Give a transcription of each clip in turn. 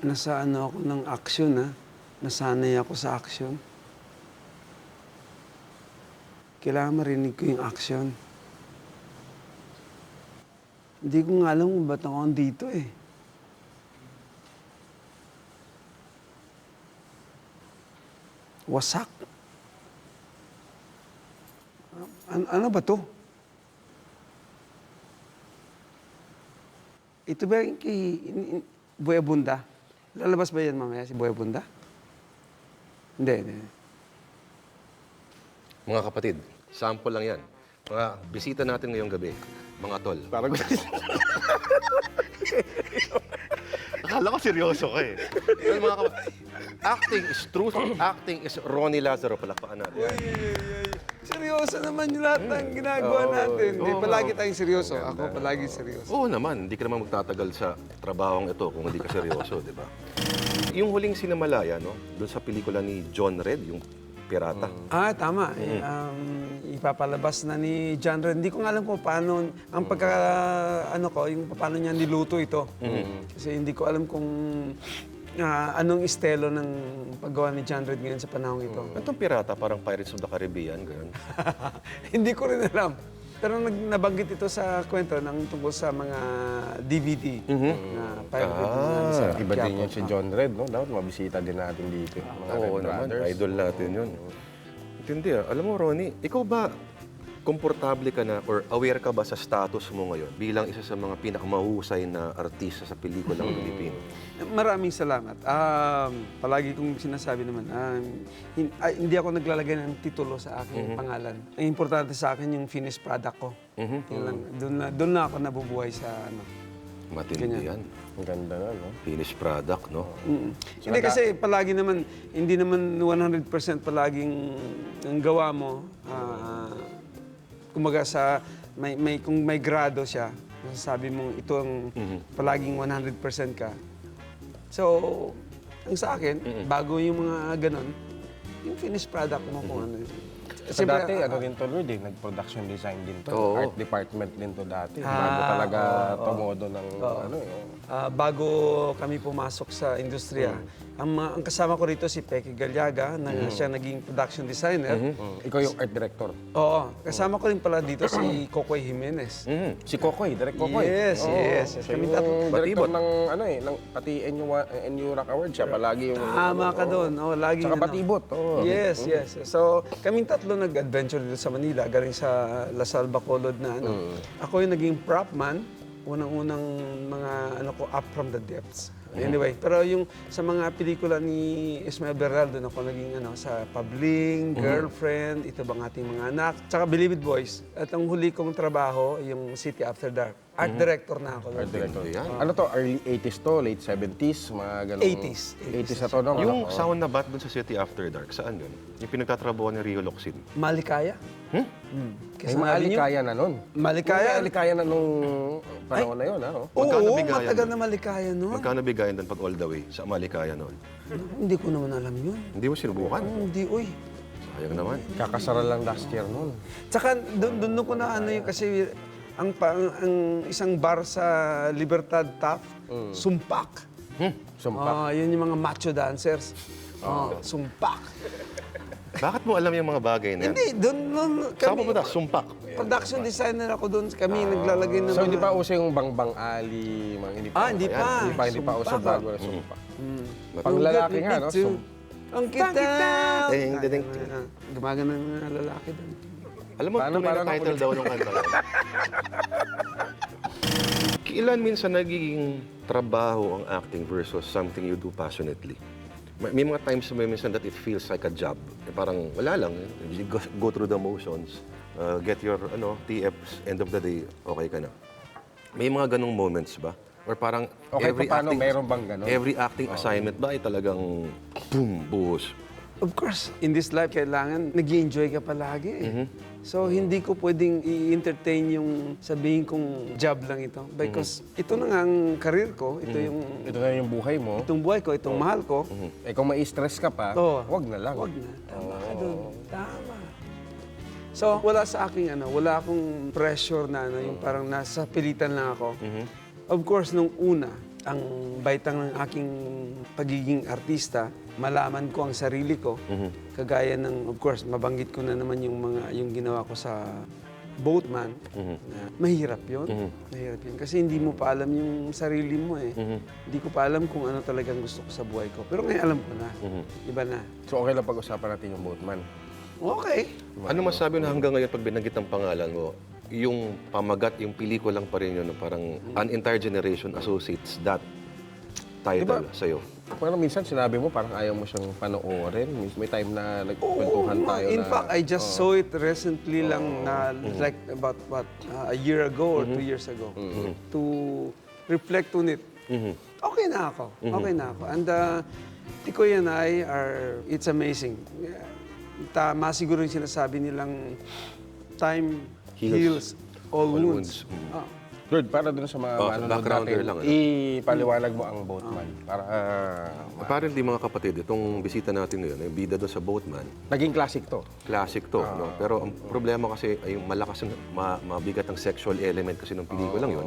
nasa ano ako ng action ha. Nasanay ako sa action. Kailangan marinig ko yung action. Hindi ko nga alam kung ba't ako dito eh. Wasak. An- ano ba to? Ito ba yung kay Buya Bunda? Lalabas ba yan mamaya si Buya Bunda? Hindi, hindi. Mga kapatid, sample lang yan. Mga bisita natin ngayong gabi, mga tol. Parang Akala ko seryoso ka eh. Mga kapatid, acting is truth, acting is Ronnie Lazaro. Palakpakan natin. Seryoso naman yung lahat ng ginagawa natin. Hindi, Oo, palagi tayong seryoso. Ako palagi seryoso. Oo naman, hindi ka naman magtatagal sa trabahong ito kung hindi ka seryoso, di ba? Yung huling sinamalaya, no? Doon sa pelikula ni John Red, yung Pirata. Ah, tama. Eh, Um, ipapalabas na ni John Red. Hindi ko nga alam kung paano, ang pagka, ano ko, yung paano niya niluto ito. Kasi hindi ko alam kung ah, anong estelo ng paggawa ni John Red ngayon sa panahon ito. Itong Pirata, parang Pirates of the Caribbean, ganun. hindi ko rin alam. Pero nag, nabanggit ito sa kwento ng tungkol sa mga DVD na pirated na sa Iba din Quiapo. yun si John Red, no? Dapat mabisita din natin dito. Mga Oo Red naman, Brothers. idol natin yun. Intindi ah. Alam mo, Ronnie, ikaw ba komportable ka na or aware ka ba sa status mo ngayon bilang isa sa mga pinakamahusay na artista sa pelikulang Pilipino? Maraming salamat. Um, palagi kong sinasabi naman, um, hin- ay, hindi ako naglalagay ng titulo sa aking pangalan. Ang importante sa akin yung finished product ko. Yun lang. Doon na, doon na ako nabubuhay sa ano. Matindi yan. Ang ganda na, no? Finished product, no? Mm. Hindi kasi palagi naman, hindi naman 100% palaging ang gawa mo. ah, kumbaga sa, may, may, kung may grado siya, sabi mo ito ang palaging 100% ka. So, ang sa akin, bago yung mga ganon, yung finished product mo kung ano. Sa Siyempre, dati, ah, ano din to, Lord, eh, nag-production design din to. Oo. Art department din to dati. Ah, bago talaga oo, tumodo ng, ano eh. Ah, bago kami pumasok sa industriya, ang, mga- ang kasama ko rito si Peque Galyaga, na siya naging production designer. Mm. Ikaw yung art director. Oo, kasama ko rin pala dito si Cocoy Jimenez. Mhm. Si Kokoy, direct Kokoy. Yes, Oo, yes, yes. Siya Kami yung tatlo. director Batibot. ng, ano eh, ng, pati NU, wa- NU Rock Award siya. Palagi yung... Tama ka doon. Oh, lagi Tsaka batibot. Oo. Yes, yes. So, kaming tatlo nag-adventure dito sa Manila, galing sa Lasal Bacolod na ano. Ako yung naging prop man, unang-unang mga ano ko up from the depths. Anyway, pero yung sa mga pelikula ni Ismael Berral, doon ako naging ano, sa Pabling, Girlfriend, Ito Bang Ating Mga Anak, tsaka Believe It Boys. At ang huli kong trabaho, yung City After Dark. Art director na ako. Art director. Yan. Ano to? Early 80s to? Late 70s? Mga ganun? 80s. 80s na to, no? Yung Oo. sound na bat dun sa City After Dark, saan yun? Yung pinagtatrabaho ni Rio Locsin. Malikaya. Hmm? Hmm. May maalikaya na nun. Malikaya? May maalikaya na nung panahon na yun, ano? Magkano Oo, bigayan matagal nun? na malikaya no. Magkano bigayan doon pag all the way sa Malikaya noon? Hindi ko naman alam yun. Hindi mo sinubukan? Hindi, uy. Sayang naman. Kakasara lang last year nun. Tsaka doon doon ko na ano yung kasi ang, pa- ang, ang isang bar sa Libertad Top, Sumpak. Hmm. Sumpak. Ah, yun yung mga macho dancers. Ah, Sumpak. Bakit mo alam yung mga bagay na yan? Hindi, doon doon Saan kami. mo ba Sumpak. Production designer ako doon. Kami naglalagay ng so, hindi mga- pa uso yung Bang-Bang Ali, mga hindi pa. Ah, hindi pa. Hindi pa, hindi pa uso Sumpak. bago na Sumpak. Mm. Pang lalaki nga, no? Too. Sum- Ang kita. Ding, ding, ding. Gumagana ng mga lalaki doon. Alam mo, Paano- tunay na title daw ng kanta yun. Kailan minsan nagiging trabaho ang acting versus something you do passionately? May, may mga times may minsan that it feels like a job. Eh, parang wala lang. eh. You go, go through the motions, uh, get your ano, TFs, end of the day, okay ka na. May mga ganong moments ba? Or parang Okay, every paano? acting, Meron bang ganon? Every acting assignment ba ay talagang boom, buhos? Of course, in this life, kailangan nag enjoy ka palagi. eh. So, hindi ko pwedeng i-entertain yung sabihin kong job lang ito. Because ito na nga ang career ko, ito yung Ito na yung buhay mo. itong buhay ko, itong mahal ko. Eh kung ma-stress ka pa, Oo. wag na lang. Wag na. Tama ka dun. Tama. So, wala sa aking ano, wala akong pressure na ano, yung parang nasa pilitan lang ako. Of course, nung una, ang baitang ng aking pagiging artista, malaman ko ang sarili ko. Kagaya ng, of course, mabanggit ko na naman yung mga yung ginawa ko sa Boatman. Na mahirap yun. Mahirap yun. Kasi hindi mo pa alam yung sarili mo eh. Hindi ko pa alam kung ano talagang gusto ko sa buhay ko. Pero ngayon alam ko na. Iba na. So okay lang pag-usapan natin yung boatman. Okay. Ano masabi na hanggang ngayon pag binanggit ang pangalan mo, yung pamagat, yung pelikulang pa rin yun, na parang an entire generation associates that title sa'yo. Pero minsan sinabi mo parang ayaw mo siyang panoorin. May- time na nagkwentuhan Oo, tayo in na... fact, I just saw it recently lang na like about what uh, a year ago or two years ago to reflect on it. Okay na ako. Okay na ako. And uh, Tikoy and I are, it's amazing. Tama siguro yung sinasabi nilang time heals, Heals all, all wounds. wounds. Ah. Good, para dun sa mga Oh, manonood backgrounder natin, lang, ano? ipaliwanag mo ang boatman. Para ah, Apparently mga kapatid, itong bisita natin ngayon, yung bida doon sa Boatman, naging classic to. classic to. no? Pero ang problema kasi ay yung malakas, ang- ma, mabigat ang sexual element kasi ng pelikulang yun.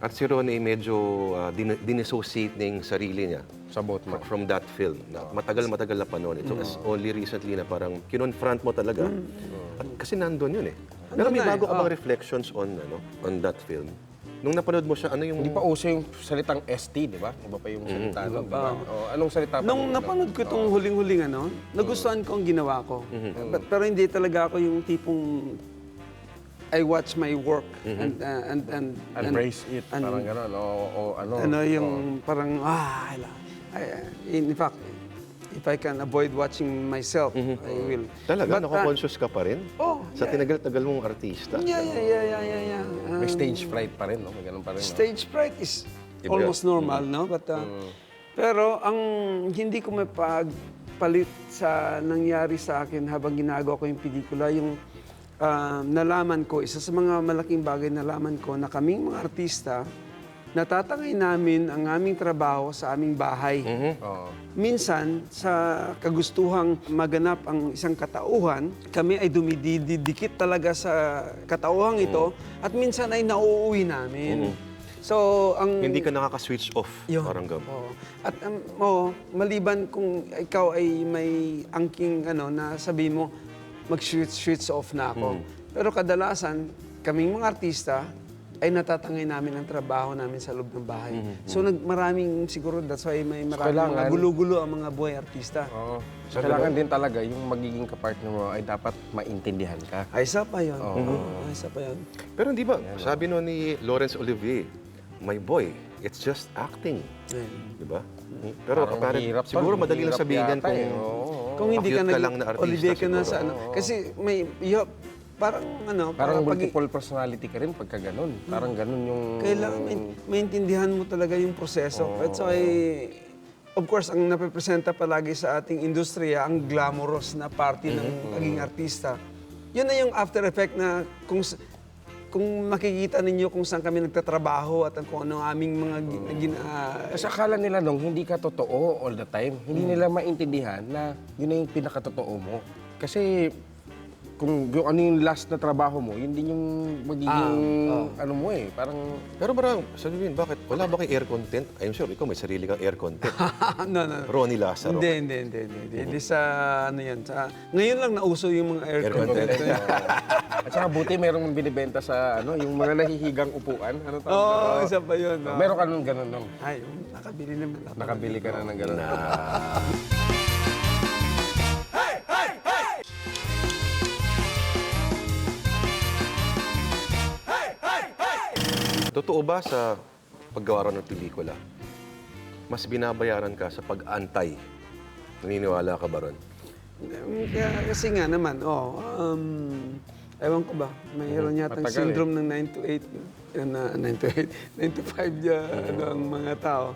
At si Ron ay medyo uh, din, dinessociate na yung sarili niya Sa boatman. from that film. Na matagal-matagal na panahon. Ito as only recently na parang kinonfront mo talaga. At kasi nandun yun eh. Pero may eh, bago ka oh. bang reflections on ano on that film? Nung napanood mo siya, ano yung... Hindi pa uso yung salitang ST, di ba? Iba pa yung salita nun, di ba? Oh, anong salita pa? Nung nun? napanood ko itong huling-huling ano, nagustuhan ko ang ginawa ko. But, pero hindi talaga ako yung tipong I watch my work and, uh, and, and, and, Embrace it, and- parang gano'n. O, o ano. ano yung parang, ah, hala. I- in fact, if I can avoid watching myself, I will. Talaga? But, uh, Nako-conscious ka pa rin? Oh, Sa tinagal-tagal mong artista? yeah, yeah, yeah, yeah, yeah, yeah. Um, May stage fright pa rin, no? May ganun pa rin, no? Stage fright is Iba. almost normal, no? But, uh, Pero ang hindi ko mapagpalit sa nangyari sa akin habang ginagawa ko yung pelikula, yung uh, nalaman ko, isa sa mga malaking bagay nalaman ko na kaming mga artista, natatangay namin ang aming trabaho sa aming bahay. Oo. Minsan, sa kagustuhang maganap ang isang katauhan, kami ay dumididikit talaga sa katauhang ito at minsan ay nauuwi namin. So, ang... Hindi ka nakaka-switch off. Yun. Parang gam. Oo. At um, oo, maliban kung ikaw ay may angking ano na sabi mo mag-switch switch off na ako. Hmm. Pero kadalasan kaming mga artista ay natatangay namin ang trabaho namin sa loob ng bahay. Hmm, So nag maraming siguro that's why may maraming kailangan- mga gulo-gulo ang mga buhay artista. Oo. So, kailangan din talaga yung magiging kapartner mo ay dapat maintindihan ka. Ay, isa pa yun. Oo, ay, isa pa yun. Pero hindi ba, sabi no ni Lawrence Olivier, my boy, it's just acting. Ayun. Di ba? Pero Parang apparent, hirap pa, siguro madali lang hirap sabihin yan yata kung... eh. Oo. Kung hindi ka, Acute ka naging lang na artista Olivier ka na sa ano. Kasi may, you have- parang ano, Parang pag- multiple personality ka rin pagka ganun. Parang ganun yung... Kailangan main- maintindihan mo talaga yung proseso. That's why, of course, ang napipresenta palagi sa ating industriya, ang glamorous na party ng pagiging artista. Yun na yung after effect na kung s- kung makikita ninyo kung saan kami nagtatrabaho at kung ano ang aming mga gi- gin, ah, Kasi akala nila nung hindi ka totoo all the time. Hindi nila maintindihan na yun na yung pinakatotoo mo. Kasi kung yung ano yung last na trabaho mo, yun din yung magiging ano mo eh. Parang Pero parang, sabihin, bakit? Wala ba kay air content? I'm sure, ikaw may sarili kang air content. no, no, no. Ronnie Lazaro. Hindi, hindi, hindi, hindi, hindi. Hindi sa ano yan. Sa, ngayon lang nauso yung mga air, Air content. content. At saka buti merong binibenta sa ano, yung mga nahihigang upuan. Ano tawag Oo, doon? isa pa yun. no? Meron ka nung ganun nung. Ay, nakabili naman. Nakabili ka na ng ganun. Totoo ba sa paggawa ng pelikula, mas binabayaran ka sa pag-antay? Naniniwala ka ba ron? Um, Kaya, kasi nga naman, oh, um, ewan ko ba, mayroon yata Matagal eh. syndrome ng 9 to 8, yun na, 9 to 8, 9 to 5 ya, ano, ang mga tao.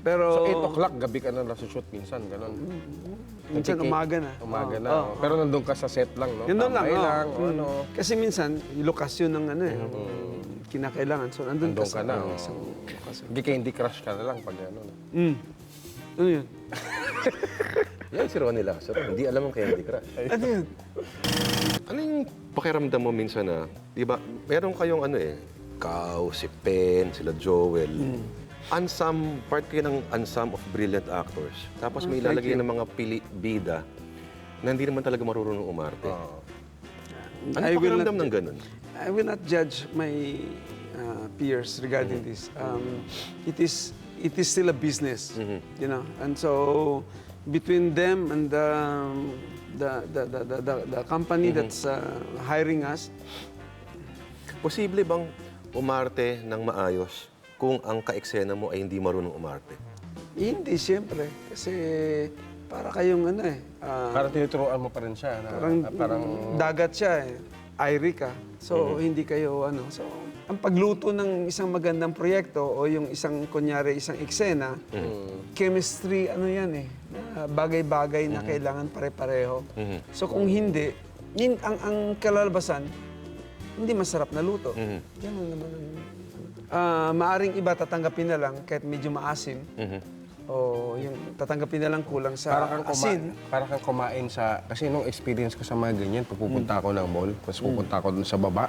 Pero, So 8 o'clock, gabi ka na nasa-shoot minsan, ganun. minsan Nagkiki- umaga na. Umaga na. oo. oh. Pero nandun ka sa set lang, no? Yun doon lang, Tambay oh. lang, o Mm. ano. Kasi minsan, lokasyon ng ano eh, kinakailangan. So, nandun, Nandun ka, ka na, sa oh. isang lokasyon. Hindi Candy Crush ka na lang pag ano. Mm. Ano yun? Yan si Ronnie Lazaro. Hindi alam ang Candy Crush. Ano yun? Ano yung pakiramdam mo minsan na, di ba, meron kayong ano eh, Kao, si Pen, sila Joel. Unsum, part kayo ng unsum of brilliant actors. Tapos may Oh, thank ilalagay ng mga pili, bida na hindi naman talaga marunong umarte. Ano I will not- ng ganun? I will not judge my uh, peers regarding Mm-hmm. this. Um, it is it is still a business, Mm-hmm. you know, and so between them and the the the the, the, the, the company Mm-hmm. that's uh, hiring us, Posible bang umarte ng maayos kung ang kaeksena mo ay hindi marunong umarte? hindi siyempre kasi para kayong ano eh, ah, Parang tinuturuan mo pa rin siya. Na, parang, na parang dagat siya eh. Airy ka. So, hindi kayo ano. So, ang pagluto ng isang magandang proyekto o yung isang, kunyari, isang eksena, chemistry, ano yan eh. na Bagay-bagay na kailangan pare-pareho. So, kung hindi, yun, ang, ang kalalabasan, hindi masarap na luto. Ganun naman ang... Ah, maaring iba tatanggapin na lang kahit medyo maasim. O yung tatanggapin na lang kulang sa parang kang, kuma- asin. parang kang kumain sa... Kasi nung experience ko sa mga ganyan, pag pupunta ako ng mall, tapos pupunta ako dun sa baba,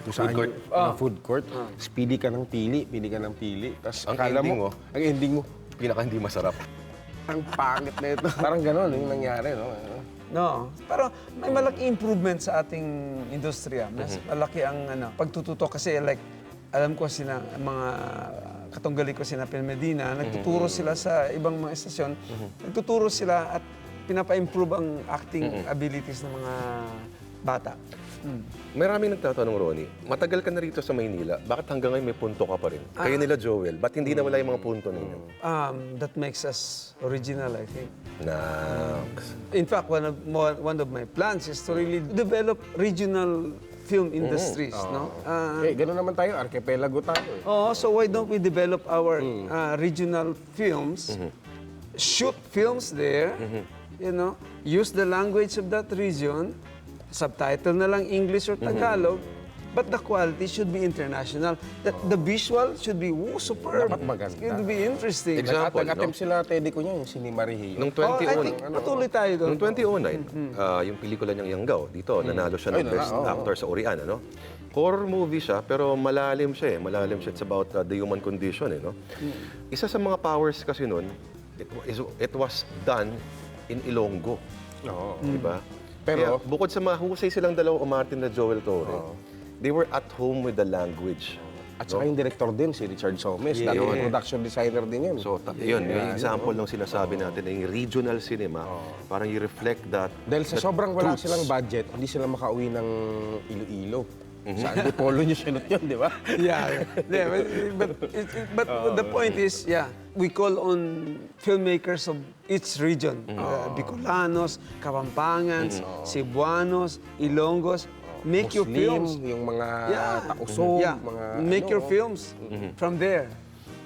kung saan court. yung- mga food court, speedy ka ng pili, pili ka ng pili. Tapos Ang akala ending mo, mo? ang ending mo, Pinaka hindi masarap. ang pangit na ito. parang gano'n yung nangyari, no? No, pero may malaking improvement sa ating industriya. Mas Mhm. malaki ang ano, pagtututo kasi like alam ko sina mga katunggali ko sina Pil Medina, nagtuturo Mhm. sila sa ibang mga estasyon. Nagtuturo sila at pinapa-improve ang acting Mhm. abilities ng mga bata. Mm. Maraming nagtatanong, Ronnie, matagal ka na rito sa Maynila, bakit hanggang ngayon may punto ka pa rin? Kayo nila Joel, ba't hindi nawala yung mga punto ninyo? Um, that makes us original, I think. Na... In fact, one of one of my plans is to really develop regional film industries, no? Uh, eh, gano'n naman tayo, archipelago tayo. Eh. Oh, so why don't we develop our uh, regional films, shoot films there, you know, use the language of that region, subtitle na lang English or Tagalog, but the quality should be international. That the visual should be woo, superb. Dapat maganda. It should be interesting. Example, Nag-attempt no? sila, Teddy ko niya, yung Cinema Regio. Nung Oh, I 2009, think patuloy tayo doon. Noong 2009, ah, yung pelikula niyang Yanggaw, dito, nanalo siya ng Best. Actor sa Orian, ano? Horror movie siya, pero malalim siya eh. Malalim siya. It's about uh, the human condition, eh, no? Isa sa mga powers kasi nun, it, it was done in Ilonggo. Oo. Di ba? Pero- Kaya, bukod sa mahusay silang dalawa, Martin na Joel Torre, they were at home with the language. At saka yung director din, si Richard Somes. Yeah. Yun. production designer din yun. So, ta- yun, yung example ng sinasabi natin, yung regional cinema, parang you reflect that. Dahil sa that sobrang wala truths. silang budget, hindi sila makauwi ng Iloilo. Mhm. Sa Antipolo nyo sinot yun, di ba? yeah, yeah, but, but, it, it- but the point is, yeah, we call on filmmakers of each region. Uh, Bicolanos, Kapampangans, Cebuanos, Ilonggos. Make your films. yung mga Yeah. tausog, yeah. mga Make ano, your films from there.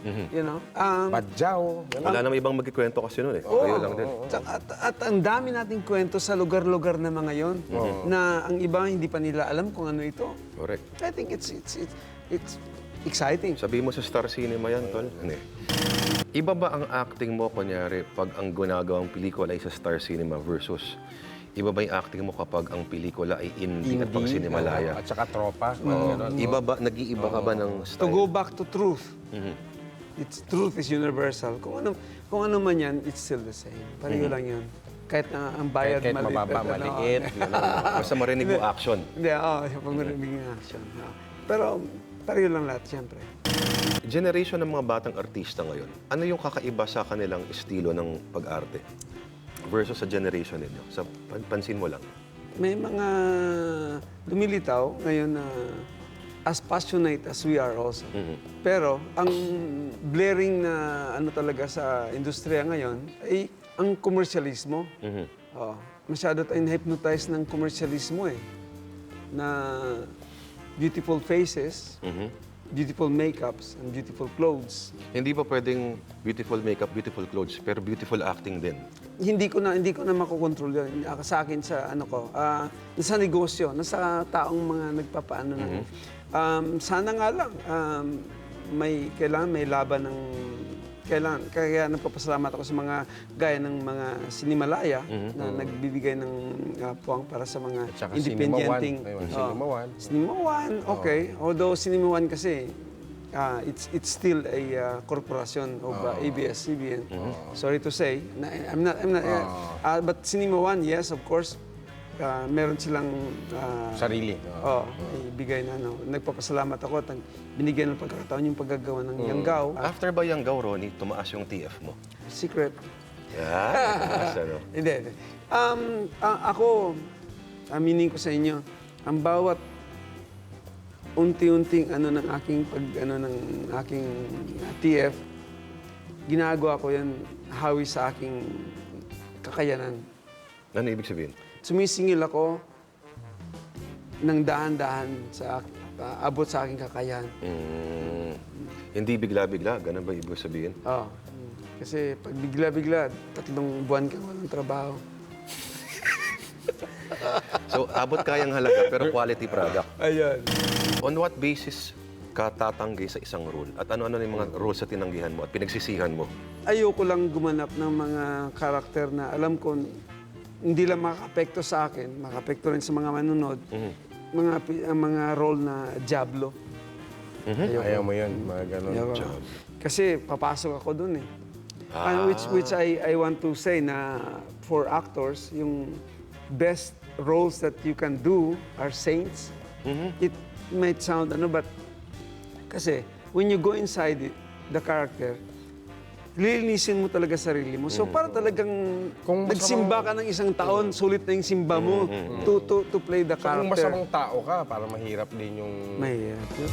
You know? Um, Badyaw. Wala namang ibang magkikwento kasi nun eh. Kayo lang din. At, at ang dami nating kwento sa lugar-lugar na mga yon na ang iba hindi pa nila alam kung ano ito. Correct. I think it's it's it's, it's exciting. Sabi mo sa Star Cinema yan, Tol. Hindi. Iba ba ang acting mo, kunyari, pag ang ginagawang pelikula ay sa Star Cinema versus iba ba yung acting mo kapag ang pelikula ay indie, at Cinemalaya? oo, At saka tropa. Oo. ganun. Iba ba, nag-iiba ka ba ng To style? go back to truth. It's truth is universal. Kung ano kung ano man yan, it's still the same. Pareho lang yun. Kahit na ang bayad Kahit, kahit maliit. mababa, ano, maliit. ganun. Basta marinig mo action. Hindi, oo, yung pamarinig ng action. oo. Pero pareho lang lahat, siyempre. Generation ng mga batang artista ngayon, ano yung kakaiba sa kanilang estilo ng pag-arte versus sa generation ninyo? Sa pan- pansin mo lang. May mga lumilitaw ngayon na as passionate as we are also. Pero ang blaring na ano talaga sa industriya ngayon ay ang komersyalismo. Oo. masyado tayong hypnotize ng komersyalismo eh. Na beautiful faces, beautiful makeups, and beautiful clothes. Hindi ba pwedeng beautiful makeup, beautiful clothes, pero beautiful acting din? hindi ko na hindi ko na makokontrol yun Ah, sa akin sa ano ko ah nasa negosyo nasa taong mga nagpapaano na um, sana nga lang um, may kailangan may laban ng kailangan kaya nagpapasalamat ako sa mga gaya ng mga sinimalaya na nagbibigay ng ah, puwang para sa mga At saka independenting Cinema One. Ayun. Cinema One, okay. Although One kasi uh, it's it's still a uh, corporation of uh, ABS-CBN. Sorry to say, na, I'm not, I'm not, uh, but Cinema One, yes, of course, uh, meron silang uh, Sarili. Oh, ibigay na ano. Nagpapasalamat ako at binigyan ng pagkakataon yung paggagawa ng Yanggao. After ba yung gaw, Ronnie, tumaas yung TF mo? Secret. Yeah, tumaas, ano? Hindi. Um, a- ako, aminin ko sa inyo, ang bawat unti-unting ano ng aking pag ano ng aking uh, TF, ginagawa ko yan hawi sa aking kakayanan. Ano ibig sabihin? Sumisingil ako ng dahan-dahan sa uh, abot sa aking kakayahan. Mm, hindi bigla-bigla, ganun ba ibig sabihin? Oh. Kasi pag bigla-bigla, tatlong buwan kang walang trabaho. So, abot kayang halaga pero quality product. Ayun. On what basis ka tatanggi sa isang role? At ano-ano yung mga roles na tinanggihan mo at pinagsisihan mo? Ayoko lang gumanap ng mga karakter na alam ko hindi lang makakapekto sa akin, makakapekto rin sa mga manunod. Mga pi- ang mga role na Diablo. Ayaw mo yun, mga ganun. Ayoko. Kasi papasok ako dun eh. And which which I I want to say na for actors, yung best roles that you can do are saints. It might sound ano but kasi when you go inside it, the character, lilinisin mo talaga sarili mo. So para talagang Kung nagsimba ka ng isang taon, sulit na yung simba mo to, to, to play the So, kung character. masamang tao ka, para mahirap din yung... Mahirap yun.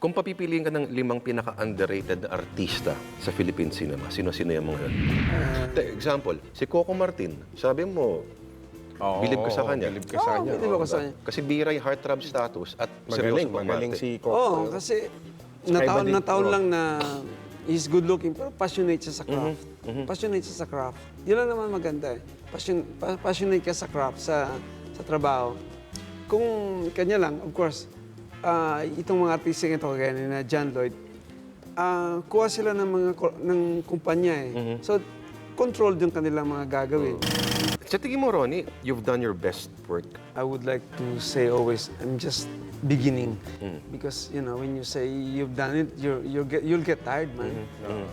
Kung papipiliin ka ng limang pinaka-underrated na artista sa Philippine cinema, sino-sino yung mga yun? Te, example, si Coco Martin, sabi mo, Oo, Bilib ka sa kanya. Bilib ka sa Oo, kanya. bilib ako sa kanya. kasi bira yung heartthrob status at Magaling, seryoso magaling si Coco. Oo, kasi nataon, Skybalik nataon lang na he's good looking pero passionate siya sa craft. Passionate siya sa craft. Yun lang naman maganda eh. Passion, pa- passionate ka sa craft, sa, sa trabaho. Kung kanya lang, of course, ah, itong mga artista ito, kagaya ni na John Lloyd, ah, kuha sila ng mga ko- ng kumpanya eh. So, controlled yung kanilang mga gagawin. Sa tingin mo, Ronnie, you've done your best work. I would like to say always, I'm just beginning. Because, you know, when you say you've done it, you're, you'll, get, you'll get tired, man.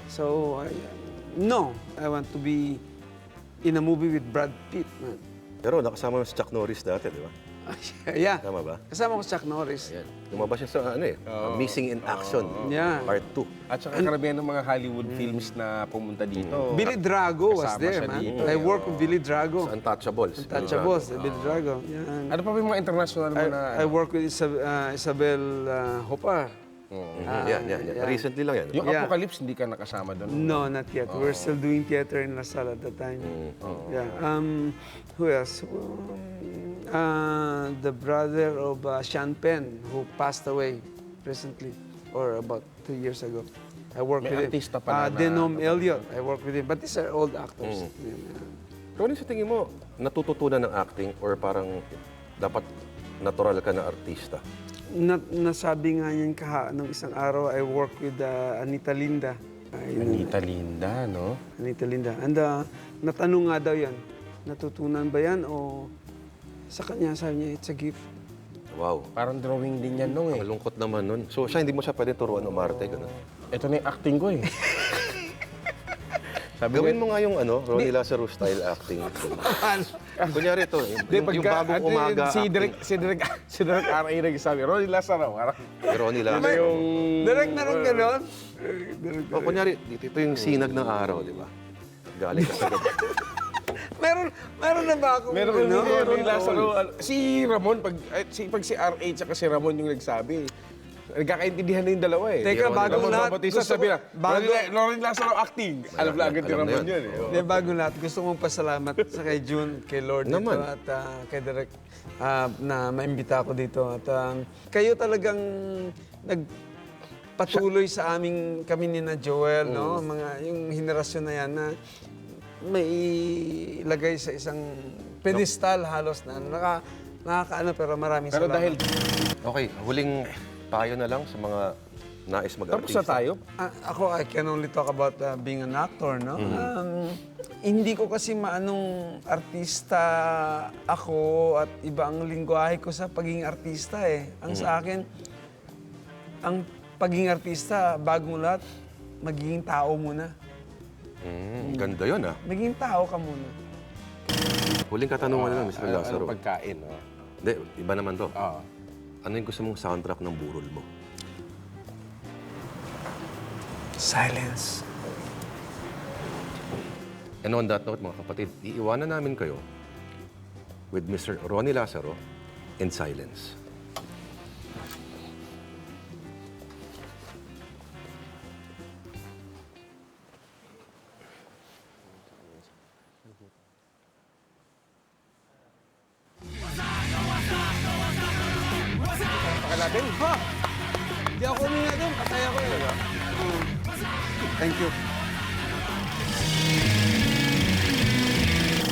So, I, no, I want to be in a movie with Brad Pitt, man. Pero nakasama mo si Chuck Norris dati, di ba? yeah. Tama ba? Kasama ko si Chuck Norris. Yan. Lumabas siya sa ano eh, uh, Missing in Action, Yeah. Part 2. At saka karamihan ng mga Hollywood films na pumunta dito. Billy Drago was Kasama there, siya man. dito. I work with Billy Drago. Sa Untouchables. Untouchables, Billy Drago. Yan. Ano pa ba yung mga international mo I, na... I work with Isab- uh, Isabel uh, Hopar. Mhm. yan, yan, yan. yeah. Recently lang yan. Yung Yeah. Apocalypse, hindi ka nakasama doon. No, not yet. We're still doing theater in La Salle at that time. Yeah. Um, who else? Um, uh, the brother of uh, Sean Penn, who passed away recently, or about two years ago. I work May with him. artista pa Uh, na- Denom Elliott. I work with him. But these are old actors. Ronnie, sa tingin mo, natututunan ng acting or parang dapat natural ka na artista? Na, nasabi nga niyan kaha, nung isang araw, I work with uh, Anita Linda. Yun- Anita Linda, no? Anita Linda. And uh, natanong nga daw yan, natutunan ba yan o sa kanya sabi niya, it's a gift. Wow. Parang drawing din yan nung eh. Malungkot naman nun. So siya, hindi mo siya pwede turuan umarte. Ganun. Ito na yung acting ko eh. Sabi Gawin mo nga yung ano, Ronnie Lazaro style acting. Kunyari ito, yung, yung bagong ano, umaga Si acting. Direk, si Direk, si Direk R.A. nagsabi, Ronnie Lazaro, parang Ronnie Ano Lazaro. yung... Direct na rin gano'n. O kunyari, dito ito yung sinag ng araw, di ba? Galing ka sa gabi. Meron, meron na ba akong Meron ano? Ronnie Lazaro. Si Ramon, pag, eh, si, pag si R.A. tsaka si Ramon yung nagsabi, nagkakaintindihan na yung dalawa eh. Teka, Ramon- bagong Ramon lahat, Bautista gusto sabi ko- na, bago- Ronnie Lazaro acting. Alam na agad ni alam na Ramon yun. yun eh. Hindi, bago lahat, gusto kong pasalamat sa kay June, kay Lord dito Naman. at ah, kay Direk ah, na maimbita ako dito. At ah, kayo talagang nagpatuloy sa aming kami ni na Joel, no? Mga yung henerasyon na yan na may ilagay sa isang pedestal halos na naka nakakaano pero maraming Pero salamat. dahil Okay, huling payo na lang sa mga nais tapos mag-artista. na tayo, Ah, ako, I can only talk about uh, being an actor, no? Um, hindi ko kasi maanong artista ako at iba ang lingwahe ko sa pagiging artista eh. Ang sa akin, ang pagiging artista, bagong lahat, magiging tao muna. Mm, ganda yun ah. Magiging tao ka muna. Huling katanungan na lang, Mr. Ano, Lazaro. ano pagkain, oh. Hindi, iba naman to. Oo. Ano yung gusto mong soundtrack ng burol mo? Silence. And on that note, mga kapatid, iiwanan namin kayo with Mr. Ronnie Lazaro in silence.